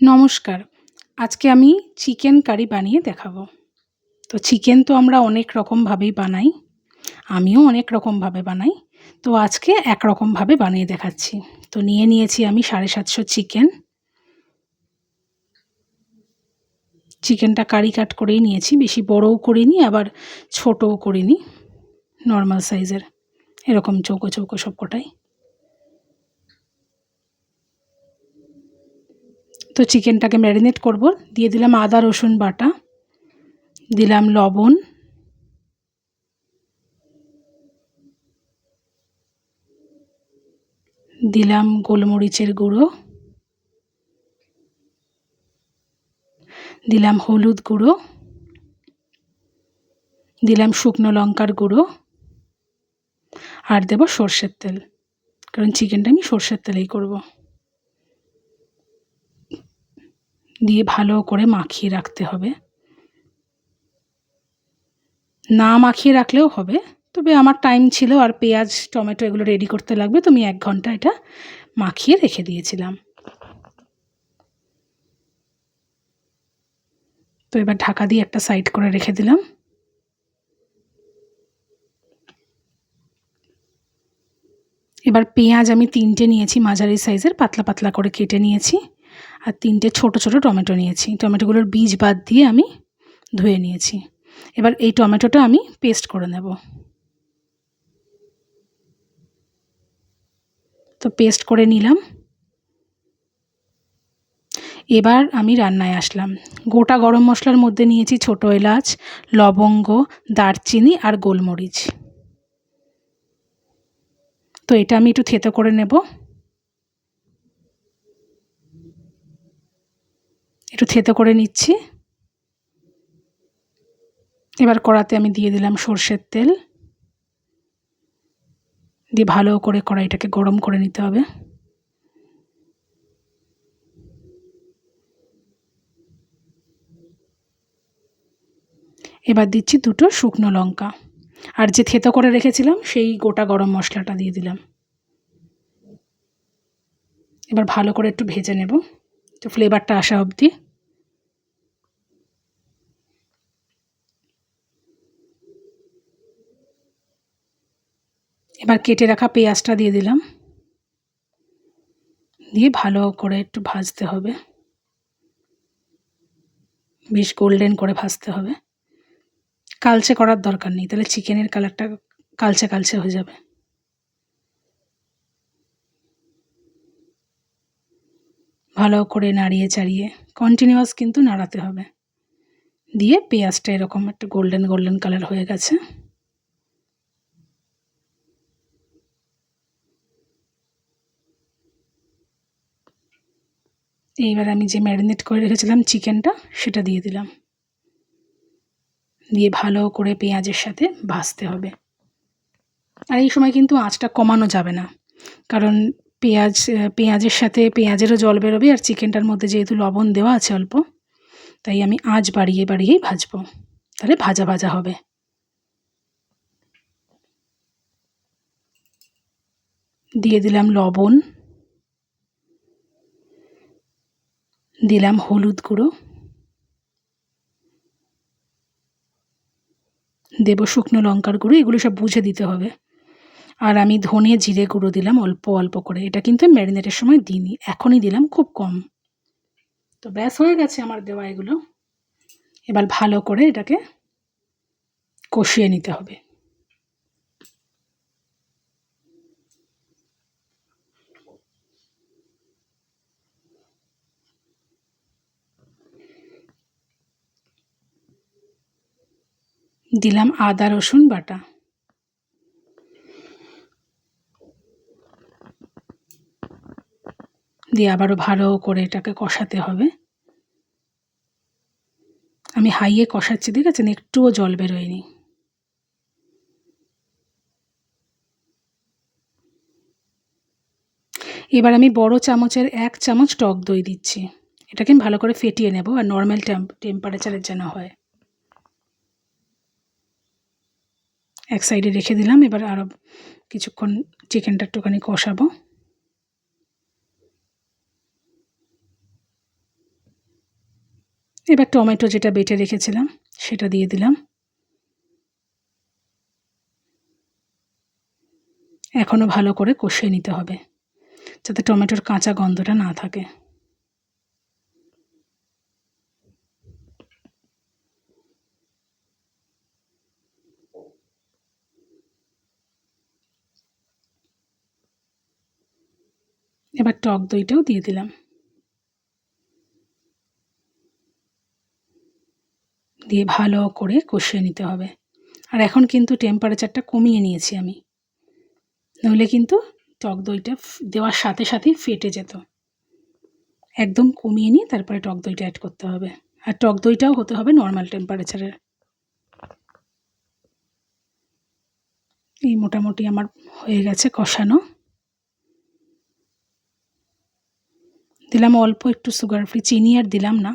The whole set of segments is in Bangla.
নমস্কার। আজকে আমি চিকেন কারি বানিয়ে দেখাবো। তো চিকেন তো আমরা অনেক রকমভাবেই বানাই। আমিও অনেক রকমভাবে বানাই। তো আজকে এক রকমভাবে বানিয়ে দেখাচ্ছি। তো নিয়ে নিয়েছি আমি সাড়ে সাতশো চিকেন। চিকেনটা কারি কাট করেই নিয়েছি। বেশি বড়ও করিনি, আবার ছোটও করিনি। নর্মাল সাইজের। এরকম চৌকো চৌকো সব কটাই তো চিকেনটাকে ম্যারিনেট করব। দিয়ে দিলাম আদা, রসুন বাটা। দিলাম লবণ। দিলাম গোলমরিচের গুঁড়ো। দিলাম হলুদ গুঁড়ো। দিলাম শুকনো লঙ্কার গুঁড়ো। আর দেব সর্ষের তেল। কারণ চিকেনটা আমি সর্ষের তেলেই করব। দিয়ে ভালো করে মাখিয়ে রাখতে হবে। না মাখিয়ে রাখলেও হবে, তবে আমার টাইম ছিল আর পেঁয়াজ, টমেটো এগুলো রেডি করতে লাগবে, তো আমি এক ঘণ্টা এটা মাখিয়ে রেখে দিয়েছিলাম। তো এবার ঢাকা দিয়ে একটা সাইড করে রেখে দিলাম। এবার পেঁয়াজ আমি তিনটে নিয়েছি, মাঝারি সাইজের পাতলা পাতলা করে কেটে নিয়েছি। আর তিনটে ছোট ছোট টমেটো নিয়েছি। টমেটোগুলোর বীজ বাদ দিয়ে আমি ধুয়ে নিয়েছি। এবার এই টমেটোটা আমি পেস্ট করে নেব। তো পেস্ট করে নিলাম। এবার আমি রান্নায় আসলাম। গোটা গরম মশলার মধ্যে নিয়েছি ছোটো এলাচ, লবঙ্গ, দারচিনি আর গোলমরিচ। তো এটা আমি একটু থেতো করে নেব। একটু থেতো করে নিচ্ছি। এবার কড়াতে আমি দিয়ে দিলাম সর্ষের তেল। দিয়ে ভালো করে কড়াইটাকে গরম করে নিতে হবে। এবার দিচ্ছি দুটো শুকনো লঙ্কা। আর যে থেতো করে রেখেছিলাম, সেই গোটা গরম মশলাটা দিয়ে দিলাম। এবার ভালো করে একটু ভেজে নেব। তো ফ্লেভারটা আসা অবধি। এবার কেটে রাখা পেঁয়াজটা দিয়ে দিলাম। দিয়ে ভালো করে একটু ভাজতে হবে। বেশ গোল্ডেন করে ভাজতে হবে। কালচে করার দরকার নেই, তাহলে চিকেনের কালারটা কালচে কালচে হয়ে যাবে। ভালো করে নাড়িয়ে চাড়িয়ে কন্টিনিউয়াস কিন্তু নাড়াতে হবে। দিয়ে পেঁয়াজটা এরকম একটা গোল্ডেন গোল্ডেন কালার হয়ে গেছে। এইবার আমি যে ম্যারিনেট করে রেখেছিলাম চিকেনটা, সেটা দিয়ে দিলাম। দিয়ে ভালো করে পেঁয়াজের সাথে ভাজতে হবে। আর এই সময় কিন্তু আঁচটা কমানো যাবে না। কারণ পেঁয়াজ, পেঁয়াজের সাথে পেঁয়াজেরও জল বেরোবে আর চিকেনটার মধ্যে যেহেতু লবণ দেওয়া আছে অল্প, তাই আমি আঁচ বাড়িয়ে বাড়িয়েই ভাজবো। তাহলে ভাজা ভাজা হবে। দিয়ে দিলাম লবণ। দিলাম হলুদ গুঁড়ো। দেব শুকনো লঙ্কার গুঁড়ো, এগুলো সব বুঝে দিতে হবে। আর আমি ধনে জিরে গুঁড়ো দিলাম অল্প অল্প করে। এটা কিন্তু ম্যারিনেটের সময় দিইনি, এখনই দিলাম খুব কম। তো ব্যাস, হয়ে গেছে আমার দেওয়া এগুলো। এবার ভালো করে এটাকে কষিয়ে নিতে হবে। দিলাম আদা, রসুন বাটা। দিয়ে আবারও ভালো করে এটাকে কষাতে হবে। আমি হাইয়ে কষাচ্ছি, ঠিক আছে? একটুও জল বেরোয়নি। এবার আমি বড় চামচের এক চামচ টক দই দিচ্ছি। এটাকে আমি ভালো করে ফেটিয়ে নেব, আর নর্মাল টেম্পারেচারের যেন হয়। এক সাইডে রেখে দিলাম, এবার আরও কিছুক্ষণ চিকেনটা একটুখানি কষাবো। এবার টমেটো যেটা বেটে রেখেছিলাম, সেটা দিয়ে দিলাম। এখনও ভালো করে কষিয়ে নিতে হবে, যাতে টমেটোর কাঁচা গন্ধটা না থাকে। এবার টক দইটাও দিয়ে দিলাম। দিয়ে ভালো করে কষিয়ে নিতে হবে। আর এখন কিন্তু টেম্পারেচারটা কমিয়ে নিয়েছি আমি। নইলে কিন্তু টক দইটা দেওয়ার সাথে সাথেই ফেটে যেত। একদম কমিয়ে নিয়ে তারপরে টক দইটা অ্যাড করতে হবে। আর টক দইটাও হতে হবে নর্মাল টেম্পারেচারের এই মোটামুটি আমার হয়ে গেছে কষানো। দিলাম অল্প একটু সুগার ফ্রি চিনি আর দিলাম না।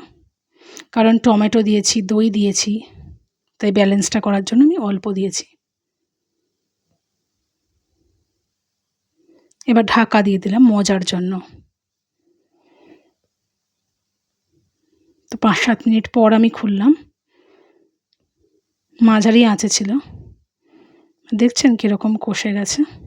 কারণ টমেটো দিয়েছি, দই দিয়েছি, তাই ব্যালেন্সটা করার জন্য আমি অল্প দিয়েছি। এবার ঢাকা দিয়ে দিলাম মজার জন্য। তো পাঁচ সাত মিনিট পর আমি খুললাম। মাঝারি আঁচে ছিল। দেখছেন কীরকম কষে গেছে।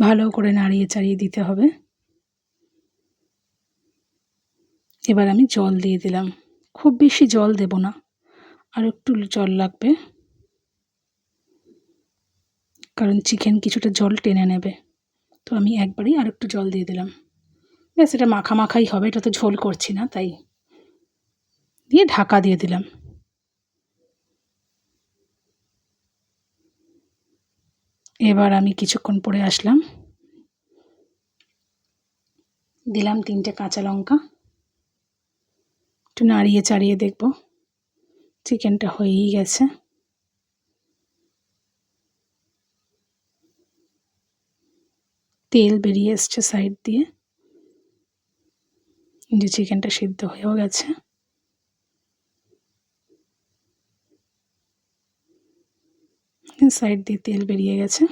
ভালো করে নাড়িয়ে চাড়িয়ে দিতে হবে। এবার আমি জল দিয়ে দিলাম। খুব বেশি জল দেব না। আর একটু জল লাগবে। কারণ চিকেন কিছুটা জল টেনে নেবে। তো আমি একবারই আর একটু জল দিয়ে দিলাম। ব্যাস, এটা মাখা মাখাই হবে। এটা তো ঝোল করছি না, তাই। দিয়ে ঢাকা দিয়ে দিলাম। এবার আমি কিছুক্ষণ পরে আসলাম। দিলাম তিনটে কাঁচা লঙ্কা। একটু নাড়িয়ে চাড়িয়ে দেখব। চিকেনটা হয়েই গেছে। তেল বেরিয়ে এসছে সাইড দিয়ে। যে চিকেনটা সিদ্ধ হয়েও গেছে। সাইড দিয়ে তেল বেরিয়ে গেছে।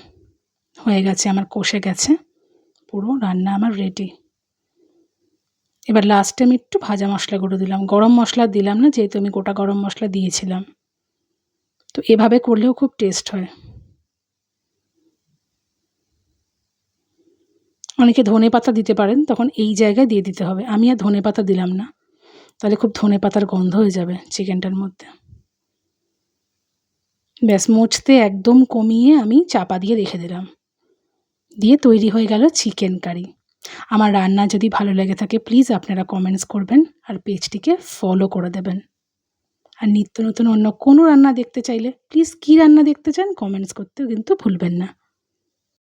হয়ে গেছে, আমার কষে গেছে। পুরো রান্না আমার রেডি এবার লাস্টে আমি একটু ভাজা মশলা গুঁড়ো দিলাম। গরম মশলা দিলাম না, যেহেতু আমি গোটা গরম মশলা দিয়েছিলাম। তো এভাবে করলেও খুব টেস্ট হয়। অনেকে ধনে পাতা দিতে পারেন, তখন এই জায়গায় দিয়ে দিতে হবে। আমি আর ধনে পাতা দিলাম না। তাহলে খুব ধনে পাতার গন্ধ হয়ে যাবে চিকেনটার মধ্যে। ব্যাস, মোচতে একদম কমিয়ে আমি চাপা দিয়ে রেখে দিলাম। দিয়ে তৈরি হয়ে গেল চিকেন কারি। আমার রান্না যদি ভালো লেগে থাকে, প্লিজ আপনারা কমেন্টস করবেন আর পেজটিকে ফলো করে দেবেন। আর নিত্য নতুন অন্য কোনো রান্না দেখতে চাইলে, প্লিজ কী রান্না দেখতে চান কমেন্টস করতেও কিন্তু ভুলবেন না।